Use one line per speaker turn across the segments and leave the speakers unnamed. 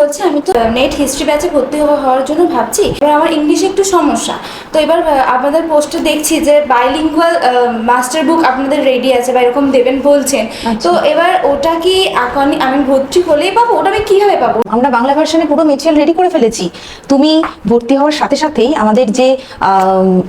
বলছি আমি তো নেট হিস্ট্রি ব্যাচে ভর্তি হওয়ার জন্য ভাবছি। এবার আমার ইংলিশে একটু সমস্যা। তো এবার আপনাদের পোস্টে দেখছি যে বাইলিঙ্গুয়াল মাস্টার বুক আপনাদের রেডি আছে বা এরকম দেবেন বলছেন। তো এবার ওটা কি এখন আমি ভর্তি হলেই পাবো? ওটা আমি কীভাবে পাবো?
আমরা বাংলা ভার্সনে পুরো মেটেরিয়াল রেডি করে ফেলেছি। তুমি ভর্তি হওয়ার সাথে সাথেই আমাদের যে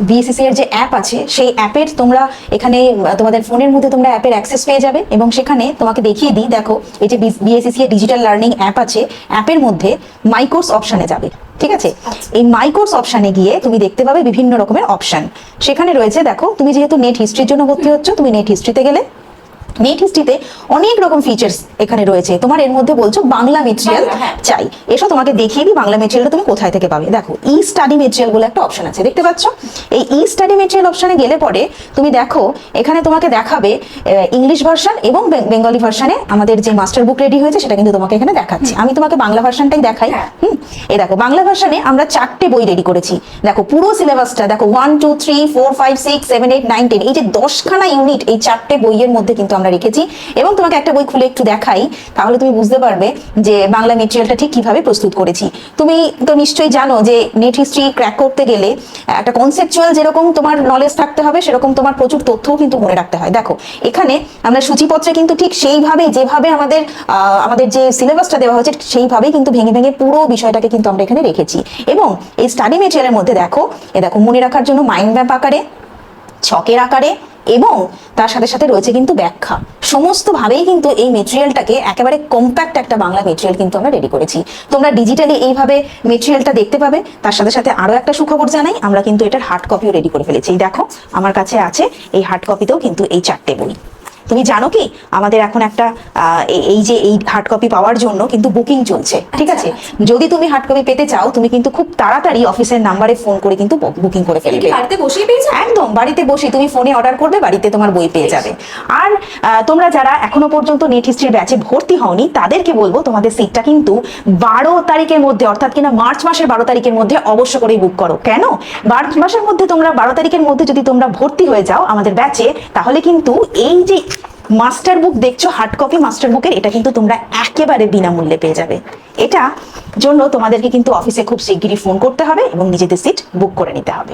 বিএসসিসি এর যে অ্যাপ আছে সেই অ্যাপের তোমরা এখানে তোমাদের ফোনের মধ্যে তোমরা অ্যাপের অ্যাক্সেস পেয়ে যাবে এবং সেখানে তোমাকে দেখিয়ে দিই দেখো এই যে বিএসসিসি এর ডিজিটাল লার্নিং অ্যাপ আছে অ্যাপের মধ্যে মাইকোর্স অপশানে যাবে ঠিক আছে? এই মাইকোর্স অপশানে গিয়ে তুমি দেখতে পাবে বিভিন্ন রকমের অপশান সেখানে রয়েছে দেখো তুমি যেহেতু নেট হিস্ট্রির জন্য ভর্তি হচ্ছ তুমি নেট হিস্ট্রিতে গেলে নেট হিস্ট্রিতে অনেক রকম ফিচার্স এখানে রয়েছে। তোমার এর মধ্যে বলছো বাংলা মেটেরিয়াল
হ্যাঁ।
চাই। এসো তোমাকে দেখিয়ে দিই বাংলা মেটেরিয়ালটা তুমি কোথায় থেকে পাবে। দেখো ই স্টাডি মেটেরিয়াল বলে একটা অপশন আছে দেখতে পাচ্ছ? এই ই স্টাডি মেটেরিয়াল অপশনে গেলে পরে তুমি দেখো এখানে তোমাকে দেখাবে ইংলিশ ভার্সন এবং বেঙ্গলি ভার্সনে আমাদের যে মাস্টার বুক রেডি হয়েছে সেটা কিন্তু তোমাকে এখানে দেখাচ্ছে। আমি তোমাকে বাংলা ভার্সনটাই দেখাই।
হ্যাঁ।
হুম? এই দেখো বাংলা ভার্সনে আমরা চারটে বই রেডি করেছি। দেখো পুরো সিলেবাসটা দেখো one two three four five six seven eight nine ten এই যে দশখানা ইউনিট এই চারটে বইয়ের মধ্যে কিন্তু আমরা রেখেছি। এবং তোমাকে একটা বই খুলে একটু দেখাই, তাহলে তুমি বুঝতে পারবে যে বাংলা মেটেরিয়ালটা ঠিক কীভাবে প্রস্তুত করেছি। তুমি তো নিশ্চয়ই জানো যে নেট হিস্ট্রি ক্র্যাক করতে গেলে একটা কনসেপচুয়াল যেরকম তোমার নলেজ থাকতে হবে, সেরকম তোমার প্রচুর তথ্যও কিন্তু মনে রাখতে হয়। দেখো, এখানে আমরা সূচিপত্রে কিন্তু ঠিক সেইভাবে, যেভাবে আমাদের আমাদের যে সিলেবাসটা দেওয়া হয়েছে সেইভাবেই কিন্তু ভেঙে ভেঙে পুরো বিষয়টাকে কিন্তু আমরা এখানে রেখেছি। এবং এই স্টাডি মেটেরিয়ালের মধ্যে দেখো, এ দেখো মনে রাখার জন্য মাইন্ড ম্যাপ আকারে, ছকের আকারে এবং তার সাথে সাথে রয়েছে কিন্তু ব্যাখ্যা। সমস্ত ভাবেই কিন্তু এই মেটেরিয়ালটাকে একেবারে কম্প্যাক্ট একটা বাংলা মেটেরিয়াল কিন্তু আমরা রেডি করেছি। তোমরা ডিজিটালি এইভাবে মেটেরিয়ালটা দেখতে পাবে। তার সাথে সাথে আরও একটা সুখবর জানাই, আমরা কিন্তু এটার হার্ড কপিও রেডি করে ফেলেছি। দেখো, আমার কাছে আছে, এই হার্ড কপিতেও কিন্তু এই চারটে বই। তুমি জানো কি? আমাদের এখন একটা এই- যে এই হার্ড কপি পাওয়ার জন্য কিন্তু বুকিং চলছে ঠিক আছে? যদি তুমি হার্ড কপি পেতে চাও তুমি কিন্তু খুব তাড়াতাড়ি অফিসের নাম্বারে ফোন করে কিন্তু বুকিং করে ফেলবে।
বাড়িতে বসেই পেয়েছি
একদম বাড়িতে বসে তুমি ফোনে অর্ডার করবে বাড়িতে তোমার বই পেয়ে যাবে। আর তোমরা যারা এখনও পর্যন্ত নেট হিস্ট্রির ব্যাচে ভর্তি হওনি তাদেরকে বলব তোমাদের সিটটা কিন্তু বারো তারিখের মধ্যে অর্থাৎ কিনা মার্চ মাসের বারো তারিখের মধ্যে অবশ্য করেই বুক করো। কেন? মার্চ মাসের মধ্যে তোমরা বারো তারিখের মধ্যে যদি তোমরা ভর্তি হয়ে যাও আমাদের ব্যাচে তাহলে কিন্তু এই যে মাস্টার বুক দেখছ হার্ড কপি মাস্টার বুকের, এটা কিন্তু তোমরা একেবারে বিনামূল্যে পেয়ে যাবে। এটা জন্য তোমাদেরকে কিন্তু অফিসে খুব শিগগিরই ফোন করতে হবে এবং নিজেদের সিট বুক করে নিতে হবে।